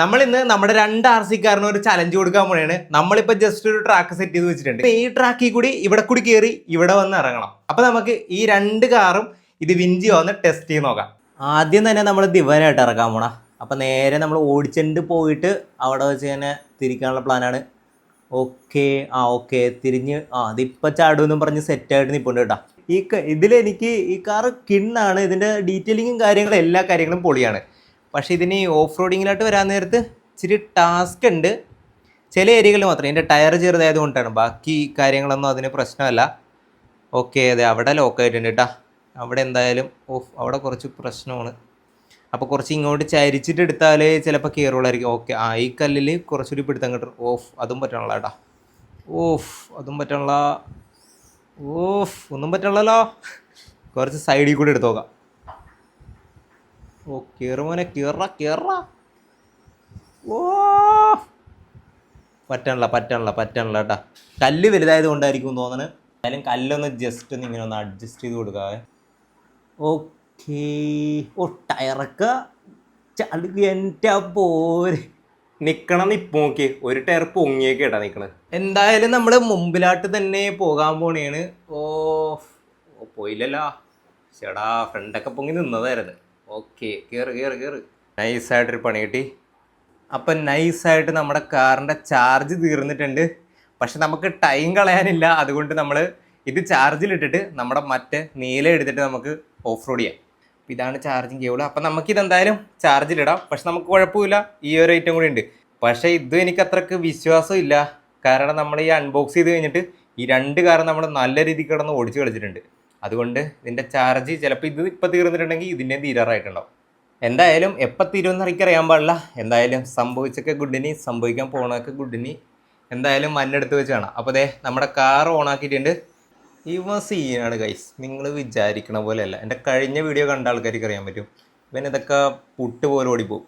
നമ്മൾ ഇന്ന് നമ്മുടെ രണ്ട് ആർ സി കാരനും ഒരു ചലഞ്ച് കൊടുക്കാൻ പോണെയാണ് നമ്മളിപ്പോ ജസ്റ്റ് ഒരു ട്രാക്ക് സെറ്റ് ചെയ്ത് വെച്ചിട്ടുണ്ട്. ഈ ട്രാക്കിൽ കൂടി ഇവിടെ കൂടി കയറി ഇവിടെ വന്ന് ഇറങ്ങണം. അപ്പൊ നമുക്ക് ഈ രണ്ട് കാറും ഇത് വിഞ്ചി വന്ന് ടെസ്റ്റ് ചെയ്ത് നോക്കാം. ആദ്യം തന്നെ നമ്മൾ ദിവനായിട്ട് ഇറക്കാൻ പോണ. അപ്പൊ നേരെ നമ്മൾ ഓടിച്ചെണ്ട് പോയിട്ട് അവിടെ വെച്ച് തന്നെ തിരിക്കാനുള്ള പ്ലാനാണ് ഓക്കെ ആ ഓക്കെ. തിരിഞ്ഞ് ആ അതിപ്പോൾ ചാടുമെന്നും പറഞ്ഞ് സെറ്റായിട്ട് നിൽപ്പുണ്ട് കേട്ടോ. ഈ ഇതിലെനിക്ക് ഈ കാറ് കിണ്ണാണ്. ഇതിന്റെ ഡീറ്റെയിലിങ്ങും കാര്യങ്ങളും എല്ലാ കാര്യങ്ങളും പൊളിയാണ്. പക്ഷേ ഇതിന് ഓഫ് റോഡിങ്ങിലോട്ട് വരാൻ നേരത്ത് ഇച്ചിരി ടാസ്ക് ഉണ്ട്. ചില ഏരിയകളിൽ മാത്രം എന്റെ ടയർ ചെറുതായത് കൊണ്ടാണ്. ബാക്കി കാര്യങ്ങളൊന്നും അതിന് പ്രശ്നമല്ല. ഓക്കെ അതെ അവിടെ ലോക്കായിട്ടുണ്ട് കേട്ടോ അവിടെ എന്തായാലും ഓഫ് അവിടെ കുറച്ച് പ്രശ്നമാണ്. അപ്പോൾ കുറച്ച് ഇങ്ങോട്ട് ചരിച്ചിട്ട് എടുത്താലേ ചിലപ്പോൾ കയറുള്ളായിരിക്കും ഓക്കെ ആ ഈ കല്ലിൽ കുറച്ചുകൂടി പിടുത്തം കിട്ടും. ഓഫ് അതും പറ്റണല്ല കേട്ടോ ഓഫ് അതും പറ്റണല്ല. ഓഫ് ഒന്നും പറ്റണല്ലോ. കുറച്ച് സൈഡിൽ കൂടി എടുത്തു നോക്കാം. ഓ കയറ മോനെ കയറ കയറ ഓ. പറ്റണല്ല പറ്റണല്ല പറ്റണല്ല കേട്ടാ കല്ല് വലുതായത് കൊണ്ടായിരിക്കും തോന്നണ്. എന്തായാലും കല്ലൊന്ന് ജസ്റ്റ് ഒന്ന് ഇങ്ങനെ ഒന്ന് അഡ്ജസ്റ്റ് ചെയ്ത് കൊടുക്കാവേ. ഓക്കേ ഓ ടയറൊക്കെ ചടുക്ക് എന്റെ പോരെ. നിക്കണം ഇപ്പോൾ നോക്കി. ഒരു ടയർ പൊങ്ങിയൊക്കെ ഇടാ നിക്കണത്. എന്തായാലും നമ്മൾ മുമ്പിലാട്ട് തന്നെ പോകാൻ പോണേണ്. ഓ പോയില്ലല്ലോ. ചേടാ ഫ്രണ്ടൊക്കെ പൊങ്ങി നിന്നതായിരുന്നു. ഓക്കെ കയറ് കയറ് കയറ് നൈസായിട്ടൊരു പണി കിട്ടി. അപ്പം നൈസായിട്ട് നമ്മുടെ കാറിന്റെ ചാർജ് തീർന്നിട്ടുണ്ട്. പക്ഷെ നമുക്ക് ടൈം കളയാനില്ല. അതുകൊണ്ട് നമ്മൾ ഇത് ചാർജിലിട്ടിട്ട് നമ്മുടെ മറ്റേ നീല എടുത്തിട്ട് നമുക്ക് ഓഫ് റോഡ് ചെയ്യാം ഇതാണ് ചാർജിങ് കേബിൾ അപ്പം നമുക്കിത് എന്തായാലും ചാർജിലിടാം പക്ഷെ നമുക്ക് കുഴപ്പമില്ല. ഈ ഒരു ഐറ്റം കൂടി ഉണ്ട്. പക്ഷേ ഇത് എനിക്ക് അത്രയ്ക്ക് വിശ്വാസം ഇല്ല. കാരണം നമ്മൾ ഈ അൺബോക്സ് ചെയ്ത് കഴിഞ്ഞിട്ട് ഈ രണ്ട് കാറും നമ്മൾ നല്ല രീതിക്ക് കിടന്ന് ഓടിച്ച് കളിച്ചിട്ടുണ്ട്. അതുകൊണ്ട് ഇതിന്റെ ചാർജ് ചിലപ്പോൾ ഇത് ഇപ്പം തീർന്നിട്ടുണ്ടെങ്കിൽ ഇതിന്റെ തീരാറായിട്ടുണ്ടാവും. എന്തായാലും എപ്പോൾ തീരുമെന്ന് എനിക്കറിയാൻ പാടില്ല. എന്തായാലും സംഭവിച്ചൊക്കെ ഗുഡിനി സംഭവിക്കാൻ പോണൊക്കെ ഗുഡിനി എന്തായാലും മണ്ണെടുത്ത് വെച്ച് കാണാം. അപ്പോൾ അതെ നമ്മുടെ കാർ ഓൺ ഓണാക്കിയിട്ടുണ്ട് ഇവ സീനാണ് ഗൈസ് നിങ്ങൾ വിചാരിക്കണ പോലെയല്ല. എന്റെ കഴിഞ്ഞ വീഡിയോ കണ്ട ആൾക്കാർക്ക് അറിയാൻ പറ്റും. ഇവൻ ഇതൊക്കെ പുട്ട് പോലെ ഓടിപ്പോവും.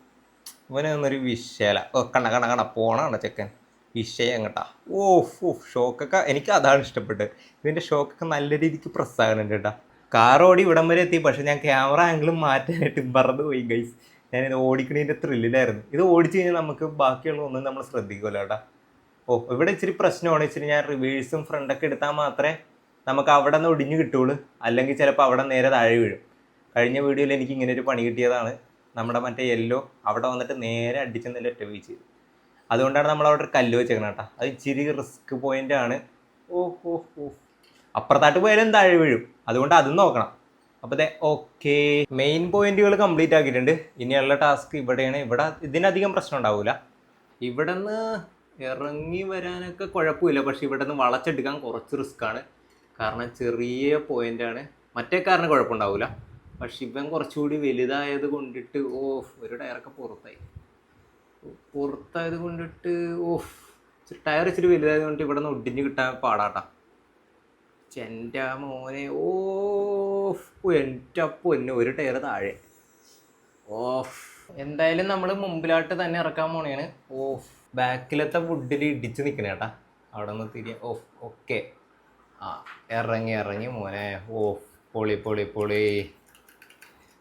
ഇവനൊന്നൊരു വിഷയല ഓ കണ്ണ കണ കണ പോണാണ് ചെക്കൻ. വിഷയം കേട്ടാ ഓ ഫോ ഷോക്കൊക്കെ എനിക്ക് അതാണ് ഇഷ്ടപ്പെട്ടത്. ഇതിന്റെ ഷോക്കൊക്കെ നല്ല രീതിക്ക് പ്രസ്സാകുന്നുണ്ട് കേട്ടാ കാർ ഓടി ഇവിടം വരെ എത്തി പക്ഷെ ഞാൻ ക്യാമറ ആംഗിളും മാറ്റാനായിട്ട് മറന്നു പോയി ഗൈസ് ഞാനിത് ഓടിക്കണതിന്റെ ത്രില്ലിലായിരുന്നു ഇത് ഓടിച്ചു കഴിഞ്ഞാൽ നമുക്ക് ബാക്കിയുള്ള ഒന്നും നമ്മൾ ശ്രദ്ധിക്കുമല്ലോ കേട്ടാ ഓ ഇവിടെ ഇച്ചിരി പ്രശ്നമാണ്. ഇച്ചിരി ഞാൻ റിവേഴ്സും ഫ്രണ്ടൊക്കെ എടുത്താൽ മാത്രമേ നമുക്ക് അവിടെ നിന്ന് ഒടിഞ്ഞു കിട്ടുള്ളൂ. അല്ലെങ്കിൽ ചിലപ്പോൾ അവിടെ നേരെ താഴെ വീഴും. കഴിഞ്ഞ വീഡിയോയിൽ എനിക്ക് ഇങ്ങനെ ഒരു പണി കിട്ടിയതാണ്. നമ്മുടെ മറ്റേ യെല്ലോ അവിടെ വന്നിട്ട് നേരെ അടിച്ചെന്നല്ലേ ഒറ്റ വീഴ്ച ചെയ്തു അതുകൊണ്ടാണ് നമ്മൾ അവിടെ ഒരു കല്ല് വെച്ചേക്കണം കേട്ടോ. അത് ഇച്ചിരി റിസ്ക് പോയിന്റ് ആണ്. ഓ ഓ ഓ അപ്പുറത്തായിട്ട് പോയാലും താഴെ വീഴും. അതുകൊണ്ട് അതും നോക്കണം. അപ്പോൾ ദേ ഓക്കെ മെയിൻ പോയിന്റുകൾ കംപ്ലീറ്റ് ആക്കിയിട്ടുണ്ട്. ഇനിയുള്ള ടാസ്ക് ഇവിടെയാണ്. ഇവിടെ ഇതിനധികം പ്രശ്നം ഉണ്ടാവില്ല ഇവിടെ നിന്ന് ഇറങ്ങി വരാനൊക്കെ കുഴപ്പമില്ല. പക്ഷെ ഇവിടെ നിന്ന് വളച്ചെടുക്കാൻ കുറച്ച് റിസ്ക് ആണ്. കാരണം ചെറിയ പോയിന്റാണ് മറ്റേ കാറിന് കുഴപ്പമുണ്ടാവില്ല പക്ഷെ ഇവൻ കുറച്ചുകൂടി വലുതായത് കൊണ്ടിട്ട് ഓ ഒരു ടയറൊക്കെ പുറത്തായി. പുറത്തായത് കൊണ്ടിട്ട് ഓഫ് ടയർ ഇച്ചിരി വലുതായത് കൊണ്ട് ഇവിടെ നിന്ന് ഒടിഞ്ഞ് കിട്ടാൻ പാടാട്ടാ. എന്റെ മോനെ ഓഫ് എന്റെ പൊന്നെ ഒരു ടയർ താഴെ. ഓഫ് എന്തായാലും നമ്മൾ മുമ്പിലായിട്ട് തന്നെ ഇറക്കാൻ പോണേണ്. ഓഫ് ബാക്കിലത്തെ വുഡിൽ ഇടിച്ച് നിൽക്കണേ ചേട്ടാ അവിടെ നിന്ന് തിരിയ ഓഫ് ഓക്കെ ആ ഇറങ്ങി ഇറങ്ങി മോനെ ഓഫ് പൊളി പൊളി പൊളി.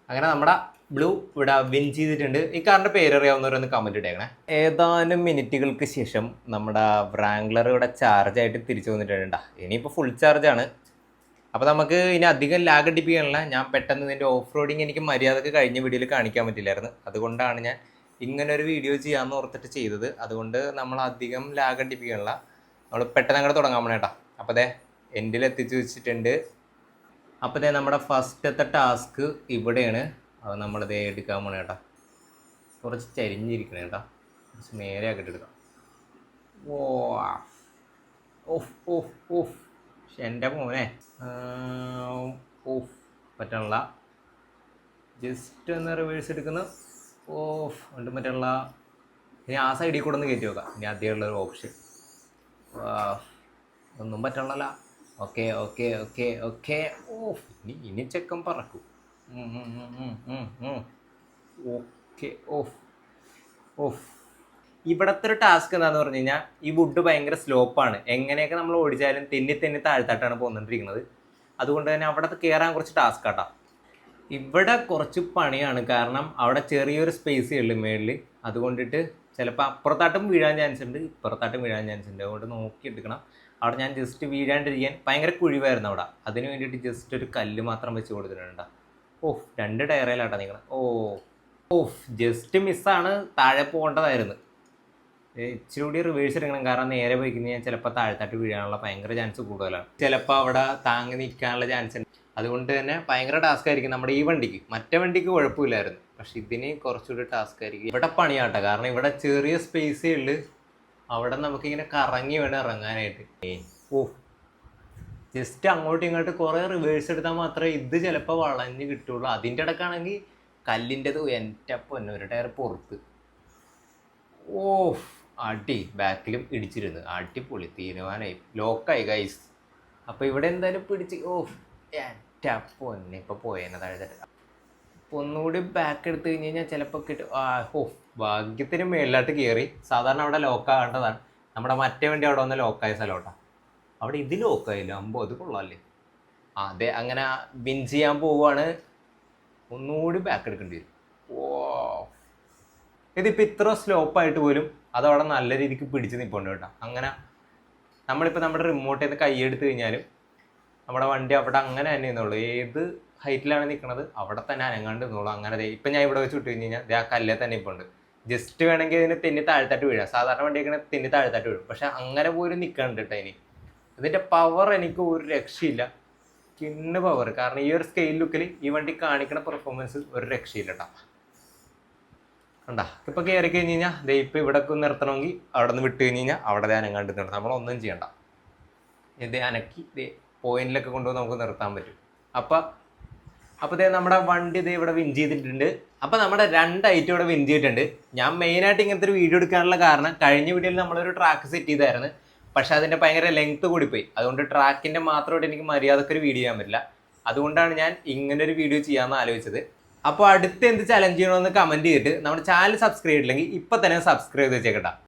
അങ്ങനെ നമ്മുടെ ബ്ലൂ ഇവിടെ വിൻ ചെയ്തിട്ടുണ്ട്. ഈ കാറിന്റെ പേരറിയാവുന്നവരൊന്ന് കമന്റ് ഇട്ടേക്കണേ. ഏതാനും മിനിറ്റുകൾക്ക് ശേഷം നമ്മുടെ ബ്രാങ്ക്ലർ ഇവിടെ ചാർജ് ആയിട്ട് തിരിച്ചു വന്നിട്ടുണ്ട് ഇനിയിപ്പോൾ ഫുൾ ചാർജാണ് അപ്പോൾ നമുക്ക് ഇനി അധികം ലാഗ് അടിപ്പിക്കാനുള്ള ഞാൻ പെട്ടെന്ന് ഇതിന്റെ ഓഫ് റോഡിങ് എനിക്ക് മര്യാദയ്ക്ക് കഴിഞ്ഞ വീഡിയോയിൽ കാണിക്കാൻ പറ്റില്ലായിരുന്നു. അതുകൊണ്ടാണ് ഞാൻ ഇങ്ങനെ ഒരു വീഡിയോ ചെയ്യാമെന്ന് ഓർത്തിട്ട് ചെയ്തത്. അതുകൊണ്ട് നമ്മൾ അധികം ലാഗ് അടിപ്പിക്കാനുള്ള നമ്മൾ പെട്ടെന്ന് അങ്ങോട്ട് തുടങ്ങാൻ പോണേട്ടാ അപ്പോൾ അതെ എൻഡിൽ എത്തിച്ചു വെച്ചിട്ടുണ്ട്. അപ്പോൾ നമ്മുടെ ഫസ്റ്റത്തെ ടാസ്ക് ഇവിടെയാണ്. അത് നമ്മളിത് എടുക്കാൻ പോണേ ചേട്ടാ കുറച്ച് ചരിഞ്ഞിരിക്കണേ ചേട്ടാ കുറച്ച് നേരെ ആക്കിയിട്ട് എടുക്കാം. ഓ ഓഫ് ഓഫ് ഓഫ് പക്ഷെ എന്റെ മോനെ. ഓഫ് പറ്റണില്ല ജസ്റ്റ് ഒന്ന് റിവേഴ്സ് എടുക്കുന്നു. ഓഫ് ഉണ്ട് പറ്റണില്ല ഇനി ആ സൈഡിൽ കൂടെ ഒന്ന് കയറ്റി വെക്കാം. ഇനി ആദ്യമുള്ള ഒരു ഓപ്ഷൻ ഒന്നും പറ്റണല്ല. Okay okay okay okay. Off ഇനി ഇനി ചെക്കൻ പറക്കും. Okay off. ഓഫ്. ഇവിടത്തെ ഒരു ടാസ്ക് എന്താന്ന് പറഞ്ഞു കഴിഞ്ഞാൽ ഈ വുഡ് ഭയങ്കര സ്ലോപ്പാണ്. എങ്ങനെയൊക്കെ നമ്മൾ ഓടിച്ചാലും തെന്നി തെന്നി താഴ്ത്തായിട്ടാണ് പോകുന്നുണ്ടിരിക്കുന്നത് അതുകൊണ്ട് തന്നെ അവിടെ കയറാൻ കുറച്ച് ടാസ്ക് ആട്ടാ. ഇവിടെ കുറച്ച് പണിയാണ്. കാരണം അവിടെ ചെറിയൊരു സ്പേസ് ഉള്ളൂ മേളിൽ അതുകൊണ്ടിട്ട് ചിലപ്പോൾ അപ്പുറത്താട്ടും വീഴാൻ ചാൻസ് ഉണ്ട് ഇപ്പുറത്താട്ടും വീഴാൻ ചാൻസ് ഉണ്ട്. അതുകൊണ്ട് നോക്കി എടുക്കണം. അവിടെ ഞാൻ ജസ്റ്റ് വീഴാണ്ടിരിക്കാൻ ഭയങ്കര കുഴിവായിരുന്നു അവിടെ. അതിന് വേണ്ടിയിട്ട് ജസ്റ്റ് ഒരു കല്ല് മാത്രം വെച്ച് കൊടുത്തിട്ടുണ്ട് ഓഹ് രണ്ട് ടയറയിലാട്ടോ നിങ്ങൾ ഓ ഓഫ് ജസ്റ്റ് മിസ്സാണ് താഴെ പോകേണ്ടതായിരുന്നു. ഇച്ചിരി കൂടി റിവേഴ്സ് എടുക്കണം. കാരണം നേരെ പോയിക്കുന്ന ഞാൻ ചിലപ്പോൾ താഴ്ത്താട്ട് വീഴാനുള്ള ഭയങ്കര ചാൻസ് കൂടുതലാണ്. ചിലപ്പോൾ അവിടെ താങ്ങി നിൽക്കാനുള്ള ചാൻസ് ഉണ്ട്. അതുകൊണ്ട് തന്നെ ഭയങ്കര ടാസ്ക് ആയിരിക്കും നമ്മുടെ ഈ വണ്ടിക്ക്. മറ്റേ വണ്ടിക്ക് കുഴപ്പമില്ലായിരുന്നു. പക്ഷെ ഇതിന് കുറച്ചുകൂടി ടാസ്ക് ആയിരിക്കും. ഇവിടെ പണിയാട്ടോ. കാരണം ഇവിടെ ചെറിയ സ്പേസേ ഉള്ളു. അവിടെ നമുക്കിങ്ങനെ കറങ്ങി വേണം ഇറങ്ങാനായിട്ട്. ഓ ജസ്റ്റ് അങ്ങോട്ടും ഇങ്ങോട്ടും കുറേ റിവേഴ്സ് എടുത്താൽ മാത്രമേ ഇത് ചിലപ്പോൾ വളഞ്ഞ് കിട്ടുള്ളൂ. അതിന്റെ ഇടക്കാണെങ്കിൽ കല്ലിന്റെത് എന്റെ പൊന്നെ ഒരു ടയർ പുറത്ത്. ഓ അടി. ബാക്കിലും ഇടിച്ചിരുന്നു. അടിപൊളി. തീരുമാനമായി ലോക്കായി ഗൈസ് അപ്പോൾ ഇവിടെ എന്തായാലും പിടിച്ച് ഓ എന്റെ പൊന്നെ. ഇപ്പോൾ പോയേനെ താഴെ. അപ്പോൾ ഒന്നുകൂടി ബാക്ക് എടുത്ത് കഴിഞ്ഞ് കഴിഞ്ഞാൽ ചിലപ്പോൾ കിട്ടും. ഓ ഭാഗ്യത്തിന് മേളിലോട്ട് കയറി സാധാരണ അവിടെ ലോക്കാകേണ്ടതാണ് നമ്മുടെ മറ്റേ വണ്ടി അവിടെ വന്ന് ലോക്കായ സ്ഥലമാട്ടാ അവിടെ ഇത് ലോക്കായില്ല അമ്പോ അത് കൊള്ളാമല്ലേ അതെ അങ്ങനെ വിൻ ചെയ്യാൻ പോവുകയാണ് ഒന്നുകൂടി ബാക്ക് എടുക്കേണ്ടി വരും. ഓ ഇതിപ്പോൾ ഇത്ര സ്ലോപ്പായിട്ട് പോലും അതവിടെ നല്ല രീതിക്ക് പിടിച്ച് നിൽപ്പുണ്ട് കേട്ടോ. അങ്ങനെ നമ്മളിപ്പോൾ നമ്മുടെ റിമോട്ടിൽ നിന്ന് കൈയെടുത്ത് കഴിഞ്ഞാലും നമ്മുടെ വണ്ടി അവിടെ അങ്ങനെ തന്നെ നിന്നുള്ളൂ ഏത് ഹൈറ്റിലാണ് നിൽക്കുന്നത് അവിടെ തന്നെ അനങ്ങാണ്ട് നിന്നുള്ളൂ അങ്ങനെ ഇപ്പം ഞാൻ ഇവിടെ വെച്ച് വിട്ട് കഴിഞ്ഞ് കഴിഞ്ഞാൽ ആ കല്ലേ തന്നെ ഇപ്പോൾ ഉണ്ട് ജസ്റ്റ് വേണമെങ്കിൽ ഇതിന് തെന്നി താഴ്ത്തായിട്ട് വീഴാം. സാധാരണ വണ്ടിയൊക്കെ തെന്നി താഴ്ത്തായിട്ട് വീഴും. പക്ഷെ അങ്ങനെ പോലും നിൽക്കണ്ട് കേട്ടോ ഇനി. ഇതിന്റെ പവർ എനിക്ക് ഒരു രക്ഷയില്ല. കിണ്ണ് പവർ കാരണം ഈ ഒരു സ്കെയിൽ ലുക്കിൽ ഈ വണ്ടി കാണിക്കുന്ന പെർഫോമൻസ് ഒരു രക്ഷയില്ല കേട്ടോ കണ്ടാ? ഇപ്പം കയറി കഴിഞ്ഞ് കഴിഞ്ഞാൽ ദേ ഇപ്പൊ ഇവിടെ നിർത്തണമെങ്കിൽ അവിടെ നിന്ന് വിട്ട് കഴിഞ്ഞ് കഴിഞ്ഞാൽ അവിടെ ധ്യാനം കണ്ടു നിർത്താം. നമ്മളൊന്നും ചെയ്യണ്ട. ഇത് അനക്കി ദേ പോയിന്റിലൊക്കെ കൊണ്ടുപോയി നമുക്ക് നിർത്താൻ പറ്റും. അപ്പം അപ്പോൾ ദേ നമ്മുടെ വണ്ടി ദേ ഇവിടെ വിൻ ചെയ്തിട്ടുണ്ട്. അപ്പോൾ നമ്മുടെ രണ്ട് ഐറ്റം ഇവിടെ വിൻ ചെയ്തിട്ടുണ്ട്. ഞാൻ മെയിനായിട്ട് ഇങ്ങനത്തെ ഒരു വീഡിയോ എടുക്കാനുള്ള കാരണം കഴിഞ്ഞ വീഡിയോയിൽ നമ്മളൊരു ട്രാക്ക് സെറ്റ് ചെയ്തായിരുന്നു. പക്ഷെ അതിന്റെ ഭയങ്കര ലെങ്ത് കൂടിപ്പോയി. അതുകൊണ്ട് ട്രാക്കിന്റെ മാത്രമായിട്ട് എനിക്ക് മര്യാദയ്ക്ക് ഒരു വീഡിയോ ചെയ്യാൻ പറ്റില്ല. അതുകൊണ്ടാണ് ഞാൻ ഇങ്ങനെ ഒരു വീഡിയോ ചെയ്യാമെന്ന് ആലോചിച്ചത്. അപ്പോൾ അടുത്ത് എന്ത് ചലഞ്ച് ചെയ്യണമെന്ന് കമന്റ് ചെയ്തിട്ട് നമ്മുടെ ചാനൽ സബ്സ്ക്രൈബ് ചെയ്തില്ലെങ്കിൽ ഇപ്പൊ തന്നെ സബ്സ്ക്രൈബ് ചെയ്ത് വെച്ചേക്കട്ടാ